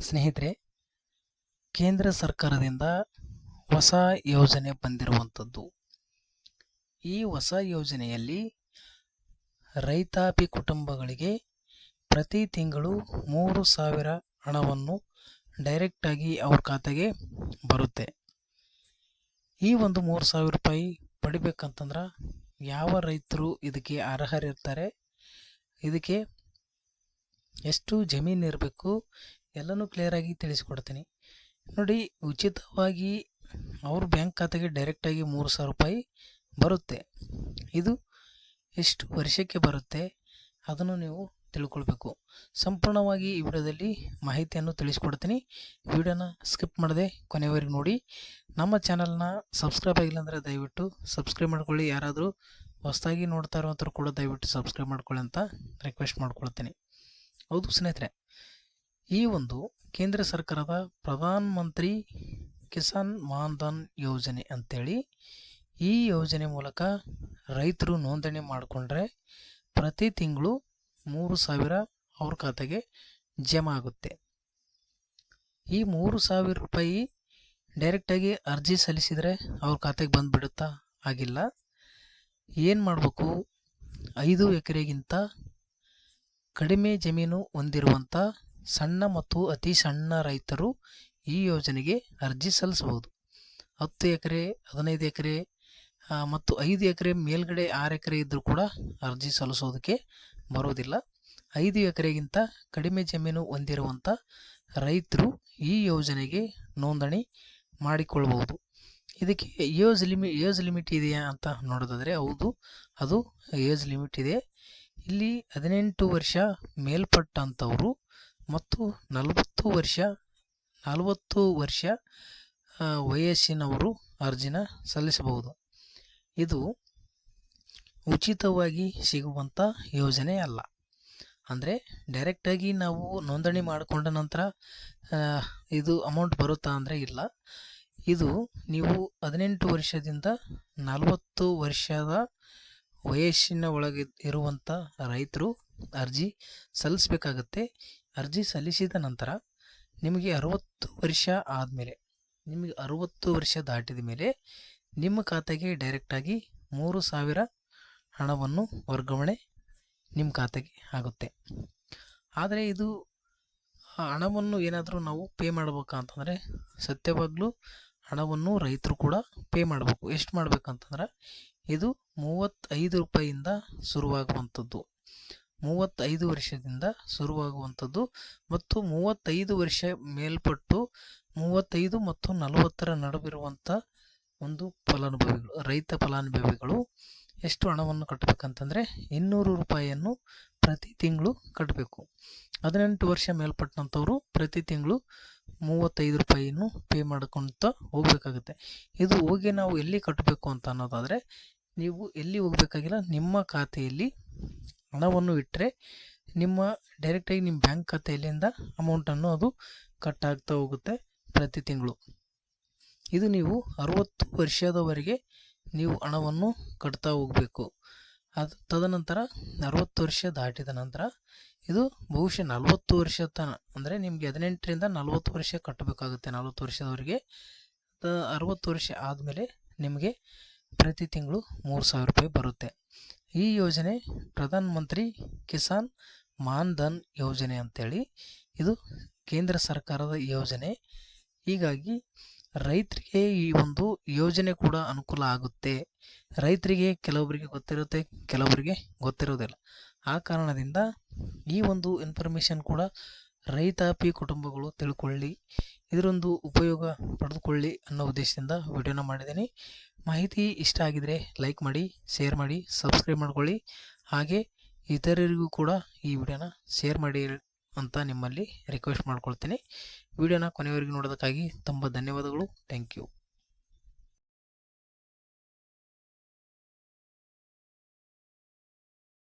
ಸ್ನೇಹಿತರೆ, ಕೇಂದ್ರ ಸರ್ಕಾರದಿಂದ ಹೊಸ ಯೋಜನೆ ಬಂದಿರುವಂಥದ್ದು. ಈ ಹೊಸ ಯೋಜನೆಯಲ್ಲಿ ರೈತಾಪಿ ಕುಟುಂಬಗಳಿಗೆ ಪ್ರತಿ ತಿಂಗಳು ಮೂರು ಸಾವಿರ ಹಣವನ್ನು ಡೈರೆಕ್ಟಾಗಿ ಅವ್ರ ಖಾತೆಗೆ ಬರುತ್ತೆ. ಈ ಒಂದು ಮೂರು ಸಾವಿರ ರೂಪಾಯಿ ಪಡಿಬೇಕಂತಂದ್ರೆ ಯಾವ ರೈತರು ಇದಕ್ಕೆ ಅರ್ಹರಿರ್ತಾರೆ? ಇದಕ್ಕೆ ಎಷ್ಟು ಜಮೀನು ಇರಬೇಕು? ಎಲ್ಲನೂ ಕ್ಲಿಯರಾಗಿ ತಿಳಿಸಿಕೊಡ್ತೀನಿ. ನೋಡಿ, ಉಚಿತವಾಗಿ ಅವ್ರ ಬ್ಯಾಂಕ್ ಖಾತೆಗೆ ಡೈರೆಕ್ಟಾಗಿ ಮೂರು ಸಾವಿರ ರೂಪಾಯಿ ಬರುತ್ತೆ. ಇದು ಎಷ್ಟು ವರ್ಷಕ್ಕೆ ಬರುತ್ತೆ ಅದನ್ನು ನೀವು ತಿಳ್ಕೊಳ್ಬೇಕು. ಸಂಪೂರ್ಣವಾಗಿ ಈ ವಿಡಿಯೋದಲ್ಲಿ ಮಾಹಿತಿಯನ್ನು ತಿಳಿಸ್ಕೊಡ್ತೀನಿ. ವಿಡಿಯೋನ ಸ್ಕಿಪ್ ಮಾಡದೆ ಕೊನೆವರೆಗೆ ನೋಡಿ. ನಮ್ಮ ಚಾನಲ್ನ ಸಬ್ಸ್ಕ್ರೈಬ್ ಆಗಿಲ್ಲ ಅಂದರೆ ದಯವಿಟ್ಟು ಸಬ್ಸ್ಕ್ರೈಬ್ ಮಾಡ್ಕೊಳ್ಳಿ. ಯಾರಾದರೂ ಹೊಸದಾಗಿ ನೋಡ್ತಾ ಇರುವಂಥವ್ರು ಕೂಡ ದಯವಿಟ್ಟು ಸಬ್ಸ್ಕ್ರೈಬ್ ಮಾಡ್ಕೊಳ್ಳಿ ಅಂತ ರಿಕ್ವೆಸ್ಟ್ ಮಾಡ್ಕೊಳ್ತೀನಿ ಹೌದು ಸ್ನೇಹಿತರೆ ಈ ಒಂದು ಕೇಂದ್ರ ಸರ್ಕಾರದ ಪ್ರಧಾನ ಮಂತ್ರಿ ಕಿಸಾನ್ ಮಾನ್ಧನ್ ಯೋಜನೆ ಅಂತೇಳಿ ಈ ಯೋಜನೆ ಮೂಲಕ ರೈತರು ನೋಂದಣಿ ಮಾಡಿಕೊಂಡ್ರೆ ಪ್ರತಿ ತಿಂಗಳು ಮೂರು ಸಾವಿರ ಅವ್ರ ಖಾತೆಗೆ ಜಮಾ ಆಗುತ್ತೆ. ಈ ಮೂರು ಸಾವಿರ ರೂಪಾಯಿ ಡೈರೆಕ್ಟಾಗಿ ಅರ್ಜಿ ಸಲ್ಲಿಸಿದರೆ ಅವ್ರ ಖಾತೆಗೆ ಬಂದುಬಿಡುತ್ತಾ? ಆಗಿಲ್ಲ. ಏನು ಮಾಡಬೇಕು? ಐದು ಎಕರೆಗಿಂತ ಕಡಿಮೆ ಜಮೀನು ಹೊಂದಿರುವಂಥ ಸಣ್ಣ ಮತ್ತು ಅತಿ ಸಣ್ಣ ರೈತರು ಈ ಯೋಜನೆಗೆ ಅರ್ಜಿ ಸಲ್ಲಿಸಬಹುದು. ಹತ್ತು ಎಕರೆ, ಹದಿನೈದು ಎಕರೆ ಮತ್ತು ಐದು ಎಕರೆ ಮೇಲ್ಗಡೆ ಆರು ಎಕರೆ ಇದ್ದರೂ ಕೂಡ ಅರ್ಜಿ ಸಲ್ಲಿಸೋದಕ್ಕೆ ಬರೋದಿಲ್ಲ ಐದು ಎಕರೆಗಿಂತ ಕಡಿಮೆ ಜಮೀನು ಹೊಂದಿರುವಂಥ ರೈತರು ಈ ಯೋಜನೆಗೆ ನೋಂದಣಿ ಮಾಡಿಕೊಳ್ಳಬಹುದು ಇದಕ್ಕೆ ಏಜ್ ಲಿಮಿ, ಏಜ್ ಲಿಮಿಟ್ ಇದೆಯಾ ಅಂತ ನೋಡೋದಾದರೆ ಹೌದು, ಅದು ಏಜ್ ಲಿಮಿಟ್ ಇದೆ. ಇಲ್ಲಿ ಹದಿನೆಂಟು ವರ್ಷ ಮೇಲ್ಪಟ್ಟಂಥವರು ಮತ್ತು ನಲವತ್ತು ವರ್ಷ ನಲವತ್ತು ವರ್ಷ ವಯಸ್ಸಿನವರು ಅರ್ಜಿನ ಸಲ್ಲಿಸಬಹುದು. ಇದು ಉಚಿತವಾಗಿ ಸಿಗುವಂಥ ಯೋಜನೆ ಅಲ್ಲ. ಅಂದರೆ ಡೈರೆಕ್ಟಾಗಿ ನಾವು ನೋಂದಣಿ ಮಾಡಿಕೊಂಡ ನಂತರ ಇದು ಅಮೌಂಟ್ ಬರುತ್ತಾ ಅಂದರೆ ಇಲ್ಲ. ಇದು ನೀವು ಹದಿನೆಂಟು ವರ್ಷದಿಂದ ನಲವತ್ತು ವರ್ಷದ ವಯಸ್ಸಿನ ಒಳಗೆ ಇರುವಂಥ ರೈತರು ಅರ್ಜಿ ಸಲ್ಲಿಸಬೇಕಾಗತ್ತೆ. ಅರ್ಜಿ ಸಲ್ಲಿಸಿದ ನಂತರ ನಿಮಗೆ ಅರುವತ್ತು ವರ್ಷ ಆದಮೇಲೆ, ನಿಮಗೆ ಅರುವತ್ತು ವರ್ಷ ದಾಟಿದ ಮೇಲೆ ನಿಮ್ಮ ಖಾತೆಗೆ ಡೈರೆಕ್ಟಾಗಿ ಮೂರು ಸಾವಿರ ಹಣವನ್ನು ವರ್ಗಾವಣೆ ನಿಮ್ಮ ಖಾತೆಗೆ ಆಗುತ್ತೆ. ಆದರೆ ಇದು ಹಣವನ್ನು ಏನಾದರೂ ನಾವು ಪೇ ಮಾಡಬೇಕಂತಂದರೆ ಸತ್ಯವಾಗ್ಲೂ ಹಣವನ್ನು ರೈತರು ಕೂಡ ಪೇ ಮಾಡಬೇಕು. ಎಷ್ಟು ಮಾಡ್ಬೇಕಂತಂದ್ರೆ, ಇದು ಮೂವತ್ತೈದು ರೂಪಾಯಿಯಿಂದ ಶುರುವಾಗುವಂಥದ್ದು. ಮೂವತ್ತೈದು ವರ್ಷದಿಂದ ಶುರುವಾಗುವಂಥದ್ದು ಮತ್ತು ಮೂವತ್ತೈದು ವರ್ಷ ಮೇಲ್ಪಟ್ಟು ಮೂವತ್ತೈದು ಮತ್ತು ನಲವತ್ತರ ನಡುವಿರುವಂಥ ಒಂದು ಫಲಾನುಭವಿಗಳು, ರೈತ ಫಲಾನುಭವಿಗಳು ಎಷ್ಟು ಹಣವನ್ನು ಕಟ್ಟಬೇಕಂತಂದರೆ ಇನ್ನೂರು ರೂಪಾಯಿಯನ್ನು ಪ್ರತಿ ತಿಂಗಳು ಕಟ್ಟಬೇಕು ಹದಿನೆಂಟು ವರ್ಷ ಮೇಲ್ಪಟ್ಟಂಥವರು ಪ್ರತಿ ತಿಂಗಳು ಮೂವತ್ತೈದು ರೂಪಾಯಿಯನ್ನು ಪೇ ಮಾಡ್ಕೊತ ಹೋಗಬೇಕಾಗುತ್ತೆ. ಇದು ಹೋಗಿ ನಾವು ಎಲ್ಲಿ ಕಟ್ಟಬೇಕು ಅಂತ ಅನ್ನೋದಾದರೆ ನೀವು ಎಲ್ಲಿ ಹೋಗಬೇಕಾಗಿಲ್ಲ, ನಿಮ್ಮ ಖಾತೆಯಲ್ಲಿ ಹಣವನ್ನು ಇಟ್ಟರೆ ನಿಮ್ಮ ಡೈರೆಕ್ಟಾಗಿ ನಿಮ್ಮ ಬ್ಯಾಂಕ್ ಖಾತೆಯಲ್ಲಿಂದ ಅಮೌಂಟನ್ನು ಅದು ಕಟ್ ಆಗ್ತಾ ಹೋಗುತ್ತೆ ಪ್ರತಿ ತಿಂಗಳು. ಇದು ನೀವು ಅರುವತ್ತು ವರ್ಷದವರೆಗೆ ನೀವು ಹಣವನ್ನು ಕಟ್ತಾ ಹೋಗಬೇಕು. ಅದು ತದನಂತರ ಅರುವತ್ತು ವರ್ಷ ದಾಟಿದ ನಂತರ ಇದು ಬಹುಶಃ ನಲವತ್ತು ವರ್ಷ ತನ, ಅಂದರೆ ನಿಮಗೆ ಹದಿನೆಂಟರಿಂದ ನಲವತ್ತು ವರ್ಷ ಕಟ್ಟಬೇಕಾಗುತ್ತೆ ನಲವತ್ತು ವರ್ಷದವರೆಗೆ. ಅರುವತ್ತು ವರ್ಷ ಆದಮೇಲೆ ನಿಮಗೆ ಪ್ರತಿ ತಿಂಗಳು ಮೂರು ಸಾವಿರ ರೂಪಾಯಿ ಬರುತ್ತೆ. ಈ ಯೋಜನೆ ಪ್ರಧಾನ ಮಂತ್ರಿ ಕಿಸಾನ್ ಮಾನ್ ಧನ್ ಯೋಜನೆ ಅಂತೇಳಿ ಇದು ಕೇಂದ್ರ ಸರ್ಕಾರದ ಯೋಜನೆ. ಹೀಗಾಗಿ ರೈತರಿಗೆ ಈ ಒಂದು ಯೋಜನೆ ಕೂಡ ಅನುಕೂಲ ಆಗುತ್ತೆ. ರೈತರಿಗೆ ಕೆಲವೊಬ್ಬರಿಗೆ ಗೊತ್ತಿರುತ್ತೆ ಕೆಲವೊಬ್ಬರಿಗೆ ಗೊತ್ತಿರೋದಿಲ್ಲ. ಆ ಕಾರಣದಿಂದ ಈ ಒಂದು ಇನ್ಫಾರ್ಮೇಷನ್ ಕೂಡ ರೈತಾಪಿ ಕುಟುಂಬಗಳು ತಿಳ್ಕೊಳ್ಳಿ, ಇದರೊಂದು ಉಪಯೋಗ ಪಡೆದುಕೊಳ್ಳಿ ಅನ್ನೋ ಉದ್ದೇಶದಿಂದ ವಿಡಿಯೋನ ಮಾಡಿದ್ದೀನಿ. ಮಾಹಿತಿ ಇಷ್ಟ ಆಗಿದ್ರೆ ಲೈಕ್ ಮಾಡಿ ಶೇರ್ ಮಾಡಿ ಸಬ್ಸ್ಕ್ರೈಬ್ ಮಾಡ್ಕೊಳ್ಳಿ. ಹಾಗೆ ಇತರರಿಗೂ ಕೂಡ ಈ ವಿಡಿಯೋನ ಶೇರ್ ಮಾಡಿ ಅಂತ ನಿಮ್ಮಲ್ಲಿ ರಿಕ್ವೆಸ್ಟ್ ಮಾಡ್ಕೊಳ್ತೀನಿ. ವಿಡಿಯೋನ ಕೊನೆಯವರೆಗೂ ನೋಡೋದಕ್ಕಾಗಿ ತುಂಬ ಧನ್ಯವಾದಗಳು. Thank you